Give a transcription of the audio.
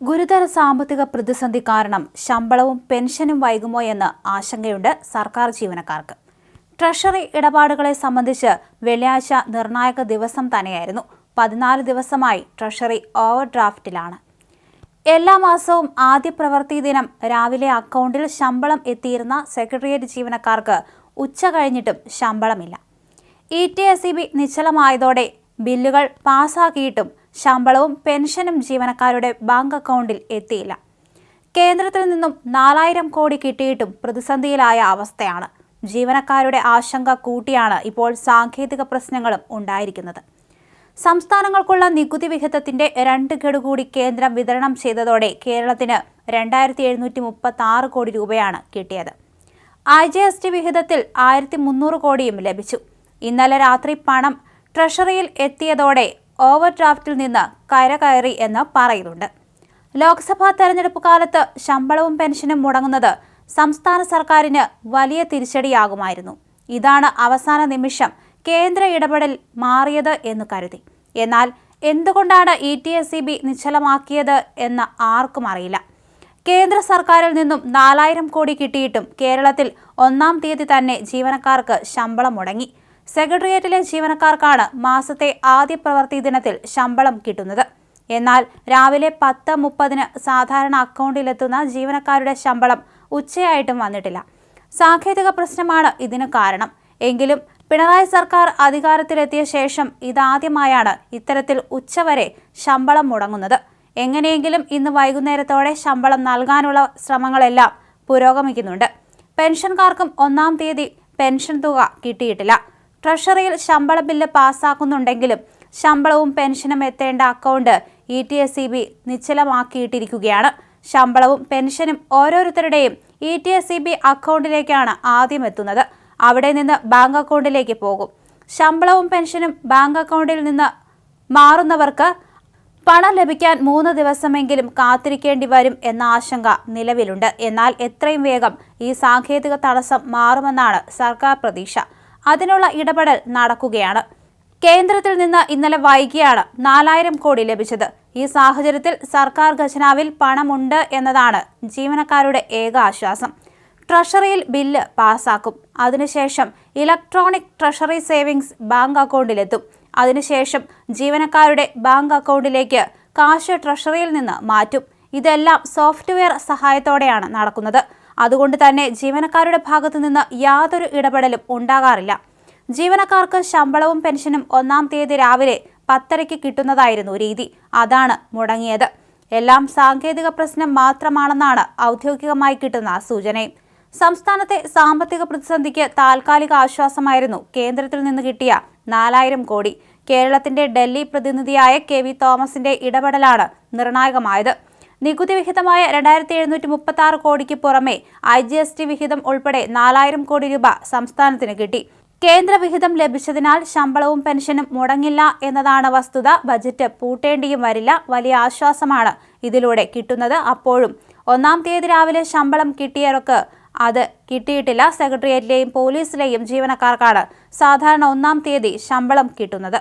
ഗുരുതര സാമ്പത്തിക പ്രതിസന്ധി കാരണം ശമ്പളവും പെൻഷനും വൈകുമോ എന്ന് ആശങ്കയുണ്ട് സർക്കാർ ജീവനക്കാർക്ക്. ട്രഷറി ഇടപാടുകളെ സംബന്ധിച്ച് വെള്ളിയാഴ്ച നിർണായക ദിവസം തന്നെയായിരുന്നു. പതിനാല് ദിവസമായി ട്രഷറി ഓവർ ഡ്രാഫ്റ്റിലാണ് എല്ലാ മാസവും ആദ്യ പ്രവൃത്തി ദിനം രാവിലെ അക്കൗണ്ടിൽ ശമ്പളം എത്തിയിരുന്ന സെക്രട്ടേറിയറ്റ് ജീവനക്കാർക്ക് ഉച്ച കഴിഞ്ഞിട്ടും ശമ്പളമില്ല. E T S E B നിശ്ചലമായതോടെ ബില്ലുകൾ പാസാക്കിയിട്ടും ശമ്പളവും പെൻഷനും ജീവനക്കാരുടെ ബാങ്ക് അക്കൗണ്ടിൽ എത്തിയില്ല. കേന്ദ്രത്തിൽ നിന്നും നാലായിരം കോടി കിട്ടിയിട്ടും പ്രതിസന്ധിയിലായ അവസ്ഥയാണ്. ജീവനക്കാരുടെ ആശങ്ക കൂട്ടിയാണ് ഇപ്പോൾ സാങ്കേതിക പ്രശ്നങ്ങളും ഉണ്ടായിരിക്കുന്നത്. സംസ്ഥാനങ്ങൾക്കുള്ള നികുതി വിഹിതത്തിന്റെ രണ്ട് ഗഡു കൂടി കേന്ദ്രം വിതരണം ചെയ്തതോടെ കേരളത്തിന് രണ്ടായിരത്തി എഴുന്നൂറ്റി മുപ്പത്തി ആറ് കോടി രൂപയാണ് കിട്ടിയത്. ഐ ജി എസ് ടി വിഹിതത്തിൽ ആയിരത്തി മുന്നൂറ് കോടിയും ലഭിച്ചു. ഇന്നലെ രാത്രി പണം ട്രഷറിയിൽ എത്തിയതോടെ ഓവർ ഡ്രാഫ്റ്റിൽ നിന്ന് കയറി എന്ന് പറയുന്നുണ്ട്. ലോക്സഭാ തെരഞ്ഞെടുപ്പ് കാലത്ത് ശമ്പളവും പെൻഷനും മുടങ്ങുന്നത് സംസ്ഥാന സർക്കാരിന് വലിയ തിരിച്ചടിയാകുമായിരുന്നു. ഇതാണ് അവസാന നിമിഷം കേന്ദ്ര ഇടപെടൽ മാറിയത് എന്ന് കരുതി. എന്നാൽ എന്തുകൊണ്ടാണ് E T S C B നിശ്ചലമാക്കിയത് എന്ന് ആർക്കും അറിയില്ല. കേന്ദ്ര സർക്കാരിൽ നിന്നും നാലായിരം കോടി കിട്ടിയിട്ടും കേരളത്തിൽ ഒന്നാം തീയതി തന്നെ ജീവനക്കാർക്ക് ശമ്പളം മുടങ്ങി. സെക്രട്ടേറിയറ്റിലെ ജീവനക്കാർക്കാണ് മാസത്തെ ആദ്യ പ്രവൃത്തി ദിനത്തിൽ ശമ്പളം കിട്ടുന്നത്. എന്നാൽ രാവിലെ പത്ത് മുപ്പതിന് സാധാരണ അക്കൗണ്ടിലെത്തുന്ന ജീവനക്കാരുടെ ശമ്പളം ഉച്ചയായിട്ടും വന്നിട്ടില്ല. സാങ്കേതിക പ്രശ്നമാണ് ഇതിന് കാരണം. എങ്കിലും പിണറായി സർക്കാർ അധികാരത്തിലെത്തിയ ശേഷം ഇതാദ്യമായാണ് ഇത്തരത്തിൽ ഉച്ചവരെ ശമ്പളം മുടങ്ങുന്നത്. എങ്ങനെയെങ്കിലും ഇന്ന് വൈകുന്നേരത്തോടെ ശമ്പളം നൽകാനുള്ള ശ്രമങ്ങളെല്ലാം പുരോഗമിക്കുന്നുണ്ട്. പെൻഷൻകാർക്കും ഒന്നാം തീയതി പെൻഷൻ തുക കിട്ടിയിട്ടില്ല. ട്രഷറിയിൽ ശമ്പള ബില്ല് പാസ്സാക്കുന്നുണ്ടെങ്കിലും ശമ്പളവും പെൻഷനും എത്തേണ്ട account E T S C B നിശ്ചലമാക്കിയിട്ടിരിക്കുകയാണ്. ശമ്പളവും പെൻഷനും ഓരോരുത്തരുടെയും E T S C B അക്കൗണ്ടിലേക്കാണ് ആദ്യം എത്തുന്നത്. അവിടെ നിന്ന് ബാങ്ക് അക്കൗണ്ടിലേക്ക് പോകും. ശമ്പളവും പെൻഷനും ബാങ്ക് അക്കൗണ്ടിൽ നിന്ന് മാറുന്നവർക്ക് പണം ലഭിക്കാൻ മൂന്ന് ദിവസമെങ്കിലും കാത്തിരിക്കേണ്ടി വരും എന്ന ആശങ്ക നിലവിലുണ്ട്. എന്നാൽ എത്രയും വേഗം ഈ സാങ്കേതിക തടസ്സം മാറുമെന്നാണ് സർക്കാർ പ്രതീക്ഷ. അതിനുള്ള ഇടപെടൽ നടക്കുകയാണ്. കേന്ദ്രത്തിൽ നിന്ന് ഇന്നലെ വൈകിയാണ് നാലായിരം കോടി ലഭിച്ചത്. ഈ സാഹചര്യത്തിൽ സർക്കാർ ഖജനാവിൽ പണമുണ്ട് എന്നതാണ് ജീവനക്കാരുടെ ഏക ആശ്വാസം ട്രഷറിയിൽ ബില്ല് പാസാക്കും. അതിനുശേഷം ഇലക്ട്രോണിക് ട്രഷറി സേവിങ്സ് ബാങ്ക് അക്കൗണ്ടിലെത്തും. അതിനുശേഷം ജീവനക്കാരുടെ ബാങ്ക് അക്കൗണ്ടിലേക്ക് കാശ് ട്രഷറിയിൽ നിന്ന് മാറ്റും. ഇതെല്ലാം സോഫ്റ്റ്വെയർ സഹായത്തോടെയാണ് നടക്കുന്നത്. അതുകൊണ്ട് തന്നെ ജീവനക്കാരുടെ ഭാഗത്തു നിന്ന് യാതൊരു ഇടപെടലും ഉണ്ടാകാറില്ല. ജീവനക്കാർക്ക് ശമ്പളവും പെൻഷനും ഒന്നാം തീയതി രാവിലെ പത്തരയ്ക്ക് കിട്ടുന്നതായിരുന്നു രീതി. അതാണ് മുടങ്ങിയത്. എല്ലാം സാങ്കേതിക പ്രശ്നം മാത്രമാണെന്നാണ് ഔദ്യോഗികമായി കിട്ടുന്ന സൂചനയും. സംസ്ഥാനത്തെ സാമ്പത്തിക പ്രതിസന്ധിക്ക് താൽക്കാലിക ആശ്വാസമായിരുന്നു കേന്ദ്രത്തിൽ നിന്ന് കിട്ടിയ നാലായിരം കോടി. കേരളത്തിന്റെ ഡൽഹി പ്രതിനിധിയായ കെ വി തോമസിന്റെ ഇടപെടലാണ് നിർണായകമായത്. നികുതി വിഹിതമായ രണ്ടായിരത്തി എഴുന്നൂറ്റി മുപ്പത്തി ആറ് കോടിക്ക് പുറമെ ഐ ജി എസ് ടി വിഹിതം ഉൾപ്പെടെ നാലായിരം കോടി രൂപ സംസ്ഥാനത്തിന് കിട്ടി. കേന്ദ്ര വിഹിതം ലഭിച്ചതിനാൽ ശമ്പളവും പെൻഷനും മുടങ്ങില്ല എന്നതാണ് വസ്തുത. ബജറ്റ് പൂട്ടേണ്ടിയും വരില്ല. വലിയ ആശ്വാസമാണ് ഇതിലൂടെ കിട്ടുന്നത് അപ്പോഴും. ഒന്നാം തീയതി രാവിലെ ശമ്പളം കിട്ടിയവർക്ക് അത് കിട്ടിയിട്ടില്ല. സെക്രട്ടേറിയറ്റിലെയും പോലീസിലെയും ജീവനക്കാർക്കാണ് സാധാരണ ഒന്നാം തീയതി ശമ്പളം കിട്ടുന്നത്.